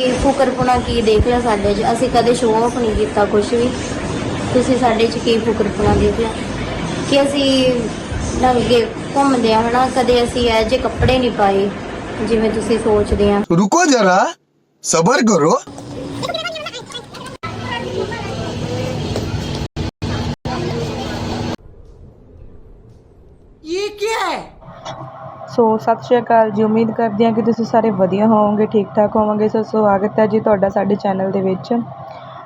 ਕੀ ਫੁਕਰਪੁਣਾ ਕੀ ਦੇਖ ਲਿਆ ਸਾਡੇ 'ਚ। ਅਸੀਂ ਕਦੇ ਸ਼ੋਅ ਆਫ ਨਹੀਂ ਕੀਤਾ ਕੁਝ ਵੀ। ਤੁਸੀਂ ਸਾਡੇ 'ਚ ਕੀ ਫੁਕਰਪੁਣਾ ਦੇਖ ਲਿਆ? ਕਿ ਅਸੀਂ ਨੰਗੇ ਘੁੰਮਦੇ ਆ ਹਨਾ, ਕਦੇ ਅਸੀਂ ਇਹ ਜੇ ਕੱਪੜੇ ਨਹੀਂ ਪਾਏ, ਜਿਵੇਂ ਤੁਸੀਂ ਸੋਚਦੇ ਆ। ਰੁਕੋ ਜਰਾ, ਸਬਰ ਕਰੋ। ਸੋ ਸਤਿ ਸ਼੍ਰੀ ਅਕਾਲ ਜੀ, ਉਮੀਦ ਕਰਦੀ ਹਾਂ ਕਿ ਤੁਸੀਂ ਸਾਰੇ ਵਧੀਆ ਹੋਵੋਗੇ ਠੀਕ ਠਾਕ ਹੋਵੋਗੇ। ਸੋ, ਸਵਾਗਤ ਹੈ ਜੀ ਤੁਹਾਡਾ ਸਾਡੇ ਚੈਨਲ ਦੇ ਵਿੱਚ।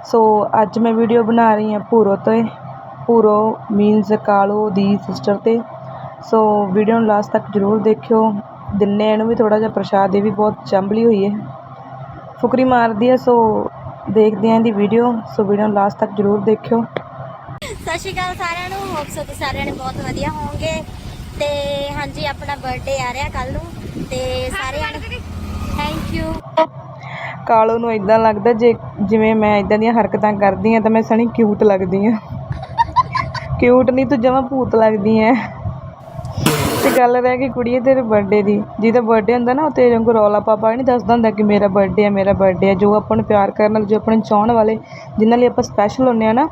ਸੋ, ਅੱਜ ਮੈਂ ਵੀਡੀਓ ਬਣਾ ਰਹੀ ਹਾਂ ਭੂਰੋ ਤੋਂ। ਭੂਰੋ ਮੀਨਸ ਕਾਲੋ ਦੀ ਸਿਸਟਰ ਤੇ। ਸੋ ਵੀਡੀਓ ਨੂੰ ਲਾਸਟ ਤੱਕ ਜ਼ਰੂਰ ਦੇਖਿਓ। ਦਿੰਨੇ ਇਹਨੂੰ ਵੀ ਥੋੜਾ ਜਿਹਾ ਪ੍ਰਸ਼ਾਦ ਇਹ ਵੀ ਬਹੁਤ ਚੰਬਲੀ ਹੋਈ ਹੈ। ਫੁਕਰੀ ਮਾਰਦੀ ਹੈ, ਸੋ ਦੇਖਦੇ ਹਾਂ ਇਹਦੀ ਵੀਡੀਓ ਸੋ ਵੀਡੀਓ ਨੂੰ ਲਾਸਟ ਤੱਕ ਜ਼ਰੂਰ ਦੇਖਿਓ। ਸਤਿ ਸ਼੍ਰੀ ਅਕਾਲ ਸਾਰਿਆਂ ਨੂੰ। ਹੋਪ ਸੋ ਕਿ ਸਾਰਿਆਂ ਨੇ ਬਹੁਤ ਵਧੀਆ ਹੋਵੋਗੇ। ਤੇ ਹਾਂਜੀ, ਆਪਣਾ ਬਰਥਡੇ ਆ ਰਿਹਾ ਕੱਲ ਨੂੰ ਤੇ ਸਾਰਿਆਂ ਨੂੰ ਥੈਂਕ ਯੂ ਕਾਲੋ ਨੂੰ ਇਦਾਂ ਲੱਗਦਾ ਜੇ ਜਿਵੇਂ ਮੈਂ ਇਦਾਂ ਦੀਆਂ ਹਰਕਤਾਂ ਕਰਦੀ ਆ ਤਾਂ ਮੈਂ ਸਣੀ ਕਿਊਟ ਲੱਗਦੀ ਆ ਕਿਊਟ ਨਹੀਂ ਤੂੰ ਜਮਾਂ ਭੂਤ ਲੱਗਦੀ ਐ। ਤੇ ਗੱਲ ਰਹਿ ਗਈ ਕੁੜੀਏ ਤੇਰੇ ਬਰਥਡੇ ਦੀ। ਜਿਹਦਾ ਬਰਥਡੇ ਹੁੰਦਾ ਨਾ, ਉਹ ਤੇਰੇ ਵਾਂਗੂ ਰੌਲਾ ਪਾਪਾ ਨਹੀਂ ਦੱਸਦਾ ਹੁੰਦਾ ਕਿ ਮੇਰਾ ਬਰਥਡੇ ਹੈ ਮੇਰਾ ਬਰਥਡੇ ਹੈ ਜੋ ਆਪਾਂ ਨੂੰ ਪਿਆਰ ਕਰਨ ਵਾਲੇ, ਜੋ ਆਪਣੇ ਚਾਹਣ ਵਾਲੇ, ਜਿਨ੍ਹਾਂ ਲਈ ਆਪਾਂ ਸਪੈਸ਼ਲ ਹੁੰਨੇ ਆ ਨਾ,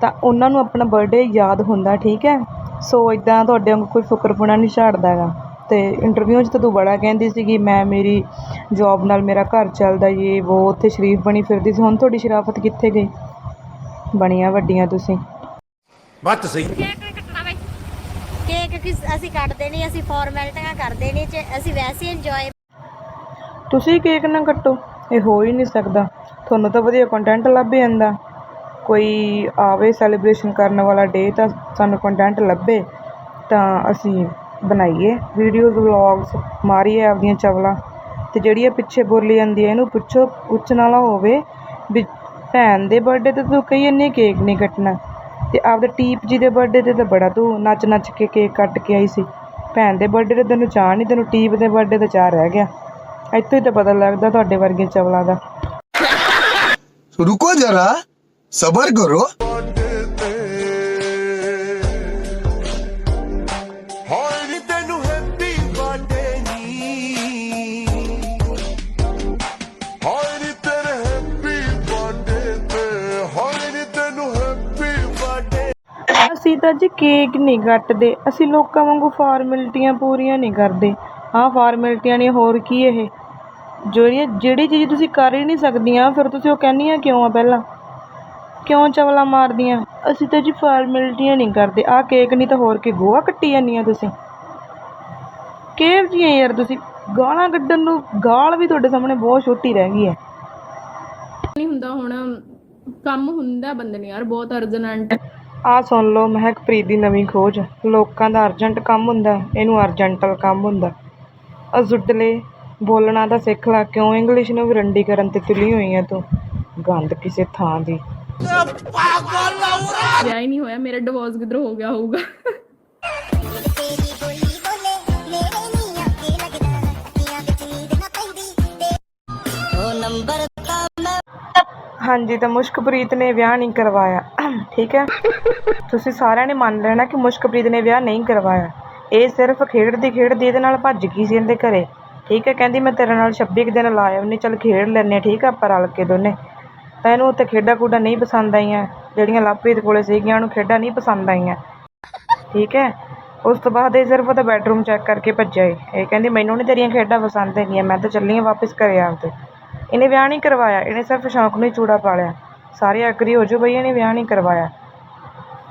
ਤਾਂ ਉਹਨਾਂ ਨੂੰ ਆਪਣਾ ਬਰਥਡੇ ਯਾਦ ਹੁੰਦਾ, ਠੀਕ ਹੈ? ਸੋ ਇਦਾਂ ਤੁਹਾਡੇ ਵਾਂਗੂ ਕੋਈ ਫੁਕਰਪੁਣਾ ਨਹੀਂ ਝਾੜਦਾ ਹੈਗਾ। ਤੇ ਇੰਟਰਵਿਊ 'ਚ ਤਾਂ ਤੂੰ ਬੜਾ ਕਹਿੰਦੀ ਸੀਗੀ ਮੈਂ ਮੇਰੀ ਜੌਬ ਨਾਲ ਮੇਰਾ ਘਰ ਚੱਲਦਾ ਇਹ ਉਹ ਉੱਥੇ ਸ਼ਰੀਫ ਬਣੀ ਫਿਰਦੀ ਸੀ। ਹੁਣ ਤੁਹਾਡੀ ਸ਼ਰਾਫਤ ਕਿੱਥੇ ਗਈ? ਬਣੀਆਂ ਵੱਡੀਆਂ ਤੁਸੀਂ। ਬਾਤ ਸਹੀ। ਕੇਕ ਕਿਸ ਅਸੀਂ ਕੱਟਦੇ ਨਹੀਂ ਅਸੀਂ ਫਾਰਮੈਲਿਟੀਆਂ ਕਰਦੇ ਨਹੀਂ ਜੇ ਅਸੀਂ ਵੈਸੇ ਇੰਜੋਏ ਤੁਸੀਂ ਕੇਕ ਨਾ ਕੱਟੋ ਇਹ ਹੋ ਹੀ ਨਹੀਂ ਸਕਦਾ। ਤੁਹਾਨੂੰ ਤਾਂ ਵਧੀਆ ਕੰਟੈਂਟ ਲੱਭ ਜਾਂਦਾ। ਕੋਈ ਆਵੇ ਸੈਲੀਬ੍ਰੇਸ਼ਨ ਕਰਨ ਵਾਲਾ ਡੇ ਤਾਂ ਸਾਨੂੰ ਕੰਟੈਂਟ ਲੱਭੇ, ਤਾਂ ਅਸੀਂ ਬਣਾਈਏ ਵੀਡੀਓਜ਼ ਵਲੋਗਸ ਮਾਰੀਏ ਆਪਦੀਆਂ ਚਵਲਾਂ ਅਤੇ ਜਿਹੜੀ ਇਹ ਪਿੱਛੇ ਬੋਲੀ ਜਾਂਦੀ ਹੈ ਇਹਨੂੰ ਪੁੱਛੋ ਪੁੱਛ ਨਾ ਹੋਵੇ ਵੀ ਭੈਣ ਦੇ ਬਰਥਡੇ 'ਤੇ ਤੂੰ ਕਹੀ ਇੰਨੇ ਕੇਕ ਨਹੀਂ ਕੱਟਣਾ ਅਤੇ ਆਪਦੇ ਟੀਪ ਜੀ ਦੇ ਬਰਥਡੇ 'ਤੇ ਤਾਂ ਬੜਾ ਤੂੰ ਨੱਚ ਨੱਚ ਕੇ ਕੇਕ ਕੱਟ ਕੇ ਆਈ ਸੀ। ਭੈਣ ਦੇ ਬਰਥਡੇ 'ਤੇ ਤੈਨੂੰ ਚਾਹ ਨਹੀਂ, ਤੈਨੂੰ ਟੀਪ ਦੇ ਬਰਥਡੇ 'ਤੇ ਚਾਹ ਰਹਿ ਗਿਆ। ਇੱਥੋਂ ਹੀ ਤਾਂ ਪਤਾ ਲੱਗਦਾ ਤੁਹਾਡੇ ਵਰਗੇ ਚਵਲਾਂ ਦਾ। ਰੁਕੋ ਜਰਾ। ਸਬਰ ਕਰੋ ਅਸੀਂ ਤਾਂ ਜੀ ਕੇਕ ਨਹੀਂ ਕੱਟਦੇ ਅਸੀਂ ਲੋਕਾਂ ਵਾਂਗੂ ਫਾਰਮੈਲਟੀਆਂ ਪੂਰੀਆਂ ਨਹੀਂ ਕਰਦੇ। ਆਹ ਫਾਰਮੈਲਟੀਆਂ ਨੇ ਹੋਰ ਕੀ ਇਹ? ਜਿਹੜੀ ਜਿਹੜੀ ਚੀਜ਼ ਤੁਸੀਂ ਕਰ ਹੀ ਨਹੀਂ ਸਕਦੀਆਂ ਫਿਰ ਤੁਸੀਂ ਉਹ ਕਹਿੰਦੀਆਂ ਕਿਉਂ ਆ ਪਹਿਲਾਂ? ਕਿਉਂ ਚਵਲਾ ਮਾਰਦੀਆਂ? ਅਸੀਂ ਤਾਂ ਜੀ ਫਾਰਮੈਲਿਟੀਆਂ ਨਹੀਂ ਕਰਦੇ। ਆਹ ਕੇਕ ਨਹੀਂ ਤਾਂ ਹੋਰ ਕੀ ਗੋਆ ਕੱਟੀ ਜਾਂਦੀਆਂ ਤੁਸੀਂ। ਕਿਹੋ ਜਿਹੀਆਂ ਯਾਰ ਤੁਸੀਂ ਗਾਲਾਂ ਕੱਢਣ ਨੂੰ ਗਾਲ ਵੀ ਤੁਹਾਡੇ ਸਾਹਮਣੇ ਬਹੁਤ ਛੋਟੀ ਰਹਿ ਗਈ ਹੈ। ਨਹੀਂ ਹੁੰਦਾ ਹੁਣ ਕੰਮ ਹੁੰਦਾ ਬੰਦੇ ਨੇ ਯਾਰ ਬਹੁਤ ਅਰਜੈਂਟ ਆ ਸੁਣ ਲਓ ਮਹਿਕਪ੍ਰੀਤ ਦੀ ਨਵੀਂ ਖੋਜ। ਲੋਕਾਂ ਦਾ ਅਰਜੈਂਟ ਕੰਮ ਹੁੰਦਾ ਇਹਨੂੰ ਅਰਜੈਂਟਲ ਕੰਮ ਹੁੰਦਾ। ਅਜ਼ੁੱਡਲੇ ਬੋਲਣਾ ਤਾਂ ਸਿੱਖ ਲੈ ਕਿਉਂ ਇੰਗਲਿਸ਼ ਨੂੰ ਵੀ ਰੰਡੀ ਕਰਨ ਤੇ ਤੁਲੀ ਹੋਈ ਆ ਤੂੰ? ਗੰਦ ਕਿਸੇ ਥਾਂ ਦੀ। ਵਿਆਹ ਹੀ ਨਹੀਂ ਹੋਇਆ, ਮੇਰਾ ਡਿਵੋਰਸ ਕਿਧਰ ਹੋ ਗਿਆ ਹੋਊਗਾ? ਹਾਂਜੀ, ਤਾਂ ਮੁਸ਼ਕਪ੍ਰੀਤ ਨੇ ਵਿਆਹ ਨਹੀਂ ਕਰਵਾਇਆ। ਠੀਕ ਹੈ? ਤੁਸੀਂ ਸਾਰਿਆਂ ਨੇ ਮੰਨ ਲੈਣਾ ਕਿ ਮੁਸ਼ਕਪ੍ਰੀਤ ਨੇ ਵਿਆਹ ਨਹੀਂ ਕਰਵਾਇਆ। ਇਹ ਸਿਰਫ ਖੇਡਦੀ ਖੇਡਦੀ ਇਹਦੇ ਨਾਲ ਭੱਜ ਗਈ ਸੀ ਇਹਦੇ ਘਰੇ। ਠੀਕ ਹੈ? ਕਹਿੰਦੀ ਮੈਂ ਤੇਰੇ ਨਾਲ 26 ਕੁ ਦਿਨ ਲਾਇਆ, ਉਹਨੇ ਚੱਲ ਖੇਡ ਲੈਂਦੇ ਹਾਂ, ਠੀਕ ਆ ਆਪਾਂ ਰਲ ਕੇ ਦੋਨੇ। ਤਾਂ ਇਹਨੂੰ ਉੱਥੇ ਖੇਡਾਂ ਖੂਡਾਂ ਨਹੀਂ ਪਸੰਦ ਆਈਆਂ, ਜਿਹੜੀਆਂ ਲਵਪ੍ਰੀਤ ਕੋਲੇ ਸੀਗੀਆਂ, ਉਹਨੂੰ ਖੇਡਾਂ ਨਹੀਂ ਪਸੰਦ ਆਈਆਂ। ਠੀਕ ਹੈ? ਉਸ ਤੋਂ ਬਾਅਦ ਇਹ ਸਿਰਫ ਉਹਦਾ ਬੈਡਰੂਮ ਚੈੱਕ ਕਰਕੇ ਭੱਜਿਆ ਏ ਇਹ ਕਹਿੰਦੀ, ਮੈਨੂੰ ਨਹੀਂ ਤੇਰੀਆਂ ਖੇਡਾਂ ਪਸੰਦ ਹੈਗੀਆਂ, ਮੈਂ ਤਾਂ ਚੱਲੀ ਹਾਂ ਵਾਪਸ ਘਰੇ ਆਪਦੇ। ਇਹਨੇ ਵਿਆਹ ਨਹੀਂ ਕਰਵਾਇਆ, ਇਹਨੇ ਸਿਰਫ ਸ਼ੌਂਕ ਨੂੰ ਹੀ ਚੂੜਾ ਪਾ ਲਿਆ। ਸਾਰੇ ਐਗਰੀ ਹੋ ਜਾਓ ਬਈ, ਇਹਨੇ ਵਿਆਹ ਨਹੀਂ ਕਰਵਾਇਆ।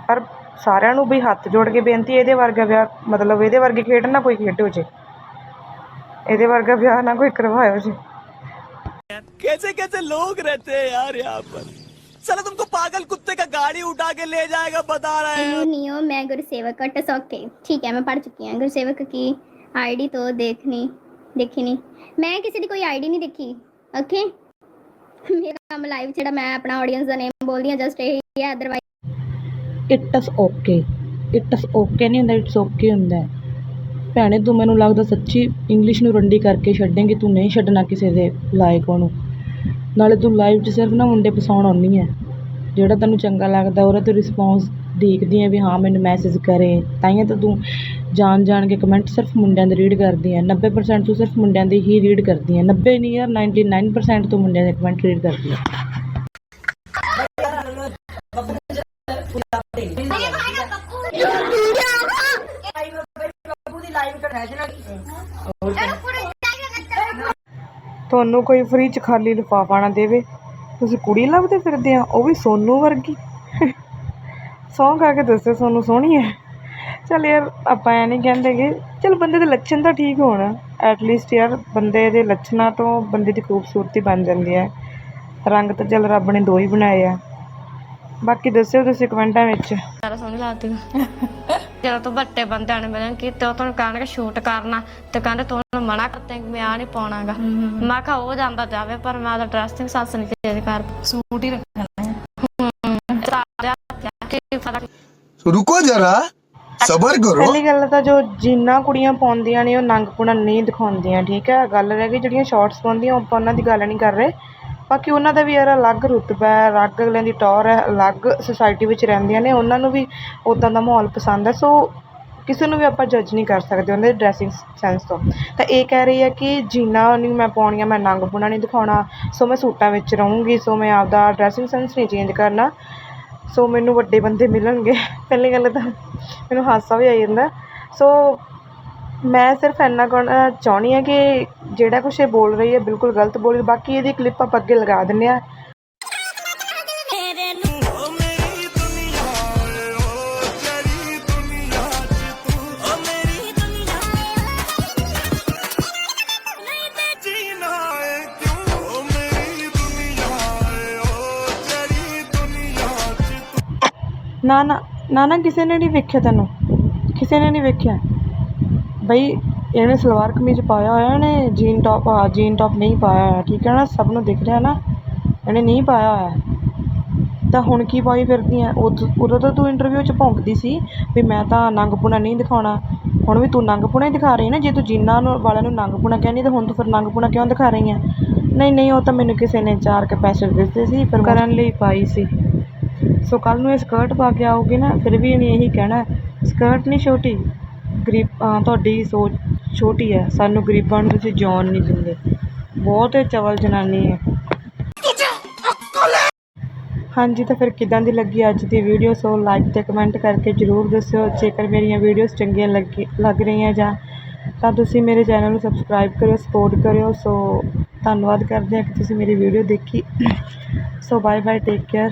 ਪਰ ਸਾਰਿਆਂ ਨੂੰ ਵੀ ਹੱਥ ਜੋੜ ਕੇ ਬੇਨਤੀ ਇਹਦੇ ਵਰਗਾ ਵਿਆਹ, ਮਤਲਬ ਇਹਦੇ ਵਰਗੀ ਖੇਡ ਨਾ ਕੋਈ ਖੇਡੋ ਜੇ। ਇਹਦੇ ਵਰਗਾ ਵਿਆਹ ਨਾ ਕੋਈ ਕਰਵਾਇਓ ਜੀ। कैसे कैसे लोग रहते हैं यार यहाँ पर साला तुमको पागल कुत्ते का गाड़ी उठा के ले जाएगा बता रहे हैं नहीं हो मैं गुरुसेवक का टस ओके ठीक है मैं पढ़ चुकी हूँ गुरुसेवक की आईडी तो देखनी देखी नहीं मैं किसी की कोई आईडी नहीं देखी ओके मेरा काम लाइव छड़ा मैं अपना ऑडियंस का नेम बोल दिया जस्ट यही है otherwise it's okay it's okay ਨਹੀਂ ਹੁੰਦਾ ਇਟਸ ਓਕੇ ਹੁੰਦਾ ਹੈ। ਭੈਣੇ ਤੂੰ ਮੈਨੂੰ ਲੱਗਦਾ ਸੱਚੀ ਇੰਗਲਿਸ਼ ਨੂੰ ਰੰਡੀ ਕਰਕੇ ਛੱਡੇਂਗੀ ਤੂੰ ਨਹੀਂ ਛੱਡਣਾ ਕਿਸੇ ਦੇ ਲਾਇਕ ਉਹਨੂੰ ਨਾਲੇ ਤੂੰ ਲਾਈਵ 'ਚ ਸਿਰਫ ਨਾ ਮੁੰਡੇ ਫਸਾਉਣ ਆਉਂਦੀ ਹੈ ਜਿਹੜਾ ਤੈਨੂੰ ਚੰਗਾ ਲੱਗਦਾ ਉਹਦਾ ਤੂੰ ਰਿਸਪੌਂਸ ਦੇਖਦੀ ਹੈ ਵੀ ਹਾਂ ਮੈਨੂੰ ਮੈਸੇਜ ਕਰੇ। ਤਾਈਆਂ ਤਾਂ ਤੂੰ ਜਾਣ ਜਾਣ ਕੇ ਕਮੈਂਟ ਸਿਰਫ ਮੁੰਡਿਆਂ ਦੇ ਰੀਡ ਕਰਦੀ ਹਾਂ 90% ਤੋਂ ਸਿਰਫ ਮੁੰਡਿਆਂ ਦੇ ਹੀ ਰੀਡ ਕਰਦੀ ਹਾਂ 90 ਨਹੀਂ ਯਾਰ 99% ਤੋਂ ਮੁੰਡਿਆਂ ਦੇ ਕਮੈਂਟ ਰੀਡ ਕਰਦੀ ਹਾਂ ਤੁਹਾਨੂੰ ਕੋਈ ਫ੍ਰੀ ਚ ਖਾਲੀ ਲਿਫਾਫਾ ਨਾ ਦੇਵੇ। ਤੁਸੀਂ ਕੁੜੀ ਲੱਭਦੇ ਫਿਰਦੇ ਆ, ਉਹ ਵੀ ਸੋਨੂ ਵਰਗੀ। ਸੌਂ ਖਾ ਕੇ ਦੱਸੋ ਸੋਨੂੰ ਸੋਹਣੀ ਹੈ। ਚੱਲ ਯਾਰ, ਆਪਾਂ ਐ ਨਹੀਂ ਕਹਿੰਦੇ ਚੱਲ ਬੰਦੇ ਦੇ ਲੱਛਣ ਤਾਂ ਠੀਕ ਹੋਣ। ਐਟਲੀਸਟ ਯਾਰ ਬੰਦੇ ਦੇ ਲੱਛਣਾਂ ਤੋਂ ਬੰਦੇ ਦੀ ਖੂਬਸੂਰਤੀ ਬਣ ਜਾਂਦੀ ਹੈ। ਰੰਗ ਤਾਂ ਚੱਲ ਰੱਬ ਨੇ ਦੋ ਹੀ ਬਣਾਏ ਆ। ਬਾਕੀ ਦੱਸਿਓ ਤੁਸੀਂ ਕਮੈਂਟਾਂ ਵਿੱਚ। ਜ਼ਿਆਦਾ ਸੋਹਣੀ ਲੱਗਦੀ ਜਦੋਂ ਤੂੰ ਵੱਡੇ ਬੰਦਿਆਂ ਨੇ ਮਿਲਣ ਕੀ ਤੇ ਉਹ ਤੁਹਾਨੂੰ ਕਹਿਣਗੇ ਸ਼ੂਟ ਕਰਨਾ ਤੇ ਕਹਿੰਦੇ ਤੂੰ ਮੈਂ ਮਨਾ ਕਰਤੇ ਕਿ ਮੈਂ ਆ ਨਹੀਂ ਪਾਉਣਾਗਾ। ਮੈਂ ਕਿਹਾ ਹੋ ਜਾਂਦਾ ਜਾਵੇ ਪਰ ਮੈਂ ਤਾਂ ਡਰੈਸਿੰਗ ਸੈਂਸ ਨਹੀਂ ਚੇਂਜ ਕਰ ਸੂਟ ਹੀ ਰੱਖਣਾ ਹੈ। ਰੁਕੋ ਜਰਾ ਸਬਰ ਕਰੋ। ਪਹਿਲੀ ਗੱਲ ਤਾਂ ਜੋ ਜਿੰਨਾ ਕੁੜੀਆਂ ਪਾਉਂਦੀਆਂ ਨੇ ਉਹ ਨੰਗਪੁਣਾ ਨਹੀਂ ਦਿਖਾਉਂਦੀਆਂ ਠੀਕ ਹੈ? ਗੱਲ ਰਹਿ ਗਈ ਜਿਹੜੀਆਂ ਸ਼ਾਰਟਸ ਪਾਉਂਦੀਆਂ ਆਪਾਂ ਉਹਨਾਂ ਦੀ ਗੱਲ ਨਹੀਂ ਕਰ ਰਹੇ। ਬਾਕੀ ਉਹਨਾਂ ਦਾ ਵੀ ਯਾਰ ਅਲੱਗ ਰੁਤਬਾ ਹੈ ਅਲੱਗ ਅਗਲਿਆਂ ਦੀ ਟੌਰ ਹੈ ਅਲੱਗ ਸੋਸਾਇਟੀ ਵਿੱਚ ਰਹਿੰਦੀਆਂ ਨੇ ਉਹਨਾਂ ਨੂੰ ਵੀ ਉਦਾਂ ਦਾ ਮਾਹੌਲ ਪਸੰਦ ਹੈ। ਸੋ ਕਿਸੇ ਨੂੰ ਵੀ ਆਪਾਂ ਜੱਜ ਨਹੀਂ ਕਰ ਸਕਦੇ ਉਹਨਾਂ ਦੇ ਡਰੈਸਿੰਗ ਸੈਂਸ ਤੋਂ। ਤਾਂ ਇਹ ਕਹਿ ਰਹੀ ਹੈ ਕਿ ਜੀਨਾ ਨਹੀਂ ਮੈਂ ਪਾਉਣੀਆਂ ਮੈਂ ਨੰਗ ਨੰਗਪੁਣਾ ਨਹੀਂ ਦਿਖਾਉਣਾ, ਸੋ ਮੈਂ ਸੂਟਾਂ ਵਿੱਚ ਰਹੂੰਗੀ, ਸੋ ਮੈਂ ਆਪਦਾ ਡਰੈਸਿੰਗ ਸੈਂਸ ਨਹੀਂ ਚੇਂਜ ਕਰਨਾ, ਸੋ ਮੈਨੂੰ ਵੱਡੇ ਬੰਦੇ ਮਿਲਣਗੇ। ਪਹਿਲੀ ਗੱਲ ਤਾਂ ਮੈਨੂੰ ਹਾਸਾ ਵੀ ਆ ਜਾਂਦਾ। ਸੋ ਮੈਂ ਸਿਰਫ ਇੰਨਾ ਕਹਿਣਾ, ਚਾਹੁੰਦੀ ਹਾਂ ਕਿ ਜਿਹੜਾ ਕੁਛ ਇਹ ਬੋਲ ਰਹੀ ਹੈ ਬਿਲਕੁਲ ਗਲਤ ਬੋਲ ਰਹੀ ਬਾਕੀ ਇਹਦੀ ਕਲਿੱਪ ਆਪਾਂ ਅੱਗੇ ਲਗਾ ਦਿੰਦੇ ਹਾਂ। ਨਾ ਨਾ ਨਾ ਨਾ ਕਿਸੇ ਨੇ ਨਹੀਂ ਵੇਖਿਆ ਤੈਨੂੰ। ਕਿਸੇ ਨੇ ਨਹੀਂ ਵੇਖਿਆ। ਬਈ, ਇਹਨੇ ਸਲਵਾਰ ਕਮੀਜ਼ ਪਾਇਆ ਹੋਇਆ, ਇਹਨੇ ਜੀਨ ਟੌਪ ਆ ਜੀਨ ਟੌਪ ਨਹੀਂ ਪਾਇਆ ਹੋਇਆ, ਠੀਕ ਹੈ ਨਾ? ਸਭ ਨੂੰ ਦਿਖ ਰਿਹਾ ਨਾ? ਇਹਨੇ ਨਹੀਂ ਪਾਇਆ ਹੋਇਆ। ਤਾਂ ਹੁਣ ਕੀ ਪਾਈ ਫਿਰਦੀ ਆ ਉਦੋਂ ਉਦੋਂ ਤਾਂ ਤੂੰ ਇੰਟਰਵਿਊ 'ਚ ਭੌਂਕਦੀ ਸੀ ਵੀ ਮੈਂ ਤਾਂ ਨੰਗਪੁਣਾ ਨਹੀਂ ਦਿਖਾਉਣਾ। ਹੁਣ ਵੀ ਤੂੰ ਨੰਗਪੁਣਾ ਹੀ ਦਿਖਾ ਰਹੀ ਨਾ? ਜੇ ਤੂੰ ਜੀਨਾਂ ਨੂੰ, ਵਾਲਿਆਂ ਨੂੰ ਨੰਗਪੁਣਾ ਕਹਿੰਦੀ, ਤਾਂ ਹੁਣ ਤੂੰ ਫਿਰ ਨੰਗਪੁਣਾ ਕਿਉਂ ਦਿਖਾ ਰਹੀ ਆ ਨਹੀਂ ਨਹੀਂ, ਉਹ ਤਾਂ ਮੈਨੂੰ ਕਿਸੇ ਨੇ ਚਾਰ ਕੇ ਪੈਸੇ ਦਿੱਤੇ ਸੀ ਪਰ ਕਰਨ ਲਈ ਪਾਈ ਸੀ। ਸੋ ਕੱਲ ਨੂੰ ਇਹ ਸਕਰਟ ਪਾ ਕੇ ਆਓਗੇ ਨਾ, ਫਿਰ ਵੀ ਇਹਨੇ ਇਹੀ ਕਹਿਣਾ ਸਕਰਟ ਨਹੀਂ ਛੋਟੀ, ਗਰੀਬ ਤੁਹਾਡੀ ਸੋਚ ਛੋਟੀ ਹੈ, ਸਾਨੂੰ ਗਰੀਬਾਂ ਨੂੰ ਤੁਸੀਂ ਜਿਉਣ ਨਹੀਂ ਦਿੰਦੇ। ਬਹੁਤ ਚਵਲ ਜਨਾਨੀ ਹੈ। ਹਾਂਜੀ, ਤਾਂ ਫਿਰ ਕਿਦਾਂ ਦੀ ਲੱਗੀ ਅੱਜ ਦੀ ਵੀਡੀਓ ਸੋ ਲਾਈਕ ਤੇ ਕਮੈਂਟ ਕਰਕੇ ਜਰੂਰ ਦੱਸਿਓ। ਜੇਕਰ ਮੇਰੀਆਂ ਵੀਡੀਓਜ਼ ਚੰਗੀਆਂ ਲੱਗੀ, ਲੱਗ ਰਹੀਆਂ ਜਾਂ ਤਾਂ ਤੁਸੀਂ ਮੇਰੇ ਚੈਨਲ ਨੂੰ ਸਬਸਕ੍ਰਾਈਬ ਕਰਿਓ ਸਪੋਰਟ ਕਰਿਓ। ਸੋ ਧੰਨਵਾਦ ਕਰਦੇ ਹਾਂ ਕਿ ਤੁਸੀਂ ਮੇਰੀ ਵੀਡੀਓ ਦੇਖੀ। So bye bye take care